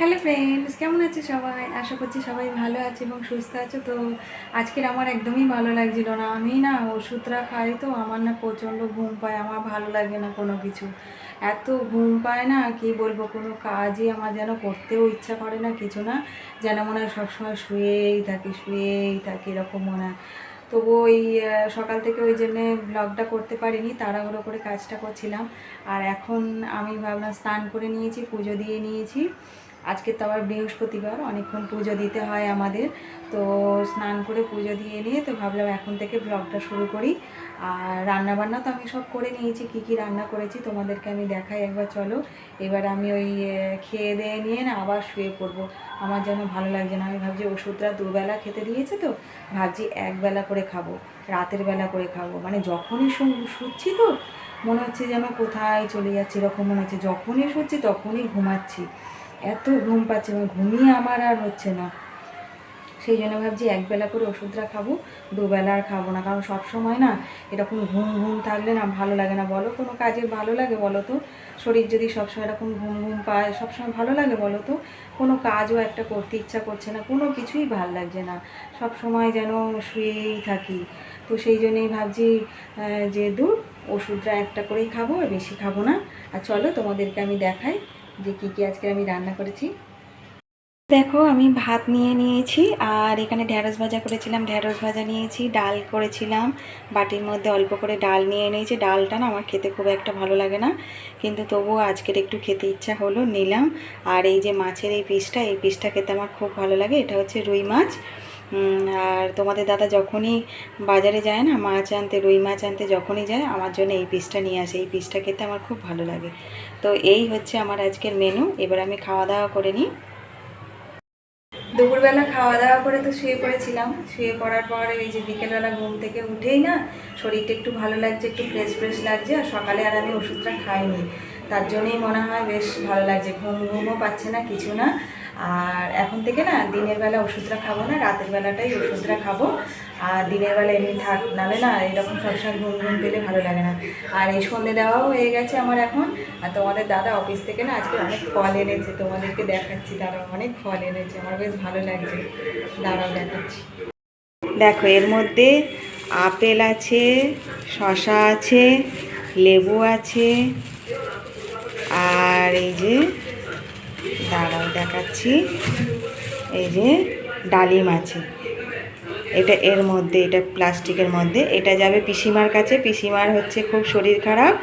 Hello friends, কেমন আছে সবাই? আশা করছি সবাই ভালো আছে এবং সুস্থ আছে। তো আজকের আমার একদমই ভালো লাগছিল না। আমি না ওষুধটা খাই, তো আমার না প্রচণ্ড ঘুম পায়, আমার ভালো লাগে না কোনো কিছু। এত ঘুম পায় না, কি বলব, কোনো কাজই আমার যেন করতেও ইচ্ছা করে না, কিছু না। যেন মনে হয় সবসময় শুয়েই থাকি শুয়েই থাকি, এরকম মনে হয়। তবু ওই সকাল থেকে ওই জন্যে ব্লগটা করতে পারিনি, তাড়াহুড়ো করে কাজটা করছিলাম। আর এখন আমি ভাবলাম স্নান করে নিয়েছি, পুজো দিয়ে নিয়েছি। আজকে তো আবার বৃহস্পতিবার, অনেকক্ষণ পুজো দিতে হয় আমাদের। তো স্নান করে পুজো দিয়ে নিয়ে তো ভাবলাম এখন থেকে ব্লগটা শুরু করি। আর রান্না বান্না তো আমি সব করে নিয়েছি, কি কি রান্না করেছি তোমাদেরকে আমি দেখাই একবার, চলো। এবার আমি ওই খেয়ে দিয়ে নিয়ে না আবার শুয়ে পড়ব। আমার যেন ভালো লাগছে না, আমি ভাবছি ওষুধটা দুবেলা খেতে দিয়েছে তো, ভাবছি একবেলা করে খাব, রাতের বেলা করে খাব। মানে যখনই শুচ্ছি তো, মনে হচ্ছে যেন কোথায় চলে যাচ্ছে, এরকম মনে হচ্ছে। যখনই শুচ্ছি তখনই ঘুমাচ্ছি। এত ঘুম পাচ্ছে মানে ঘুমিয়ে আমার আর হচ্ছে না। সেই জন্য ভাবছি একবেলা করে ওষুধটা খাব, দুবেলা আর খাব না, কারণ সব সময় না এরকম ঘুম ঘুম থাকলে না ভালো লাগে না। বলো কোনো কাজে ভালো লাগে বলো তো? শরীর যদি সবসময় এরকম ঘুম ঘুম পায় সবসময় ভালো লাগে বলো তো? কোনো কাজও একটা করতে ইচ্ছা করছে না, কোনো কিছুই ভালো লাগছে না। সব সময় যেন শুয়েই থাকি। তো সেই জন্যই ভাবছি যে দূর ওষুধটা একটা করেই খাব, আর বেশি খাব না। আর চলো তোমাদেরকে আমি দেখাই। যে কী কী আজকে আমি রান্না করেছি। দেখো, আমি ভাত নিয়ে নিয়েছি, আর এখানে ঢ্যাঁড়স ভাজা করেছিলাম ঢ্যাঁড়স ভাজা নিয়েছি, ডাল করেছিলাম, বাটির মধ্যে অল্প করে ডাল নিয়ে নিয়েছি ডালটা না আমার খেতে খুব একটা ভালো লাগে না, কিন্তু তবুও আজকের একটু খেতে ইচ্ছা হলো, নিলাম। আর এই যে মাছের এই পিসটা এই পিসটা খেতে আমার খুব ভালো লাগে, এটা হচ্ছে রুই মাছ। আর তোমাদের দাদা যখনই বাজারে যায় না, মাছ আনতে, রুই মাছ আনতে যখনই যায়, আমার জন্য এই পিসটা নিয়ে আসে। এই পিসটা খেতে আমার খুব ভালো লাগে। তো এই হচ্ছে আমার আজকের মেনু এবার আমি খাওয়া দাওয়া করে নিই। দুপুরবেলা খাওয়া দাওয়া করে তো শুয়ে পড়েছিলাম। শুয়ে পড়ার পর এই যে বিকেলবেলা ঘুম থেকে উঠেই না, শরীরটা একটু ভালো লাগছে, একটু ফ্রেশ ফ্রেশ লাগছে, আর সকালে আর আমি ওষুধটা খাইনি। তার জন্যই মনে হয় বেশ ভালো লাগছে। ঘুম ঘুমও পাচ্ছে না, কিছু না। আর এখন থেকে না দিনের বেলা ওষুধটা খাব না, রাতের বেলাটাই ওষুধটা খাব। আর দিনের বেলা এমনি থাক, নালে না এরকম সবসময় ঘুম ঘুম পেলে ভালো লাগে না। আর এই সন্ধে দেওয়াও হয়ে গেছে আমার এখন। আর তোমাদের দাদা অফিস থেকে না আজকে অনেক ফল এনেছে, তোমাদেরকে দেখাচ্ছি, দাঁড়াও, অনেক ফল এনেছে, আমার বেশ ভালো লাগছে। দাঁড়াও দেখাচ্ছি। দেখো, এর মধ্যে আপেল আছে শশা আছে, লেবু আছে, আর এই যে দাঁড়াও, দেখাচ্ছি। এই যে ডালিম আছে। এটা এর মধ্যে, এটা প্লাস্টিকের মধ্যে। এটা যাবে পিসিমার কাছে। পিসিমার হচ্ছে খুব শরীর খারাপ,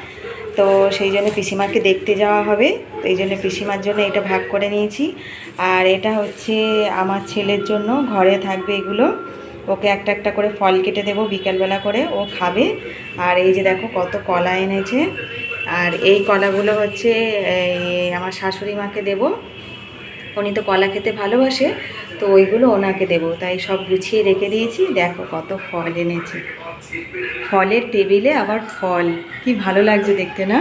তো সেই জন্য পিসিমাকে দেখতে যাওয়া হবে। তো এই জন্য পিসিমার জন্য এটা ভাগ করে নিয়েছি। আর এটা হচ্ছে আমার ছেলের জন্য, ঘরে থাকবে এগুলো। ওকে একটা একটা করে ফল কেটে দেবো বিকালবেলা করে, ও খাবে। আর এই যে দেখো কত কলা এনেছে। আর এই কলাগুলো হচ্ছে আমার শাশুড়ি মাকে দেবো। উনি তো কলা খেতে ভালোবাসে, তো ওইগুলো ওনাকে দেব। তাই সব গুছিয়ে রেখে দিয়েছি। দেখো কত ফল এনেছি। ফলের টেবিলে আবার ফল। কি ভালো লাগছে দেখতে, না?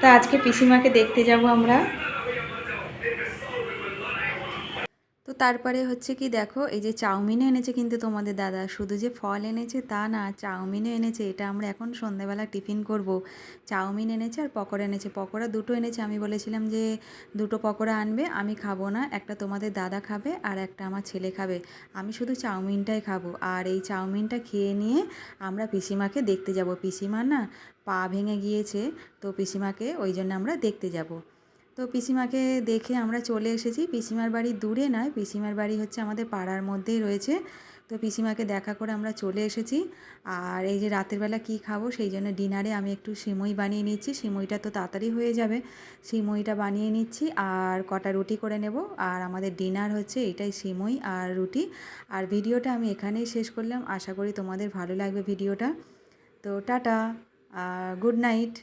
তা আজকে পিসিমাকে দেখতে যাব আমরা। তো তারপরে হচ্ছে কি দেখো, এই যে চাউমিনও এনেছে কিন্তু তোমাদের দাদা। শুধু যে ফল এনেছে তা না, চাউমিনও এনেছে। এটা আমরা এখন সন্ধ্যাবেলা টিফিন করব। চাউমিন এনেছে আর পকোড়া এনেছে। পকোড়া দুটো এনেছে। আমি বলেছিলাম যে দুটো পকোড়া আনবে, আমি খাব না। একটা তোমাদের দাদা খাবে আর একটা আমার ছেলে খাবে। আমি শুধু চাউমিনটাই খাব। আর এই চাউমিনটা খেয়ে নিয়ে আমরা পিসিমাকে দেখতে যাব। পিসিমা না পা ভেঙে গিয়েছে, তো পিসিমাকে ওই জন্য আমরা দেখতে যাব। তো পিসিমাকে দেখে আমরা চলে এসেছি। পিসিমার বাড়ি দূরে নয়, পিসিমার বাড়ি হচ্ছে আমাদের পাড়ার মধ্যেই রয়েছে। তো পিসিমাকে দেখা করে আমরা চলে এসেছি। আর এই যে রাতের বেলা কী খাব, সেই জন্য ডিনারে আমি একটু সিমই বানিয়ে নিচ্ছি। সিমইটা তো তাড়াতাড়ি হয়ে যাবে। সিমইটা বানিয়ে নিচ্ছি আর কটা রুটি করে নেব। আর আমাদের ডিনার হচ্ছে এটাই সিমই আর রুটি। আর ভিডিওটা আমি এখানেই শেষ করলাম। আশা করি তোমাদের ভালো লাগবে ভিডিওটা। তো টাটা গুড নাইট।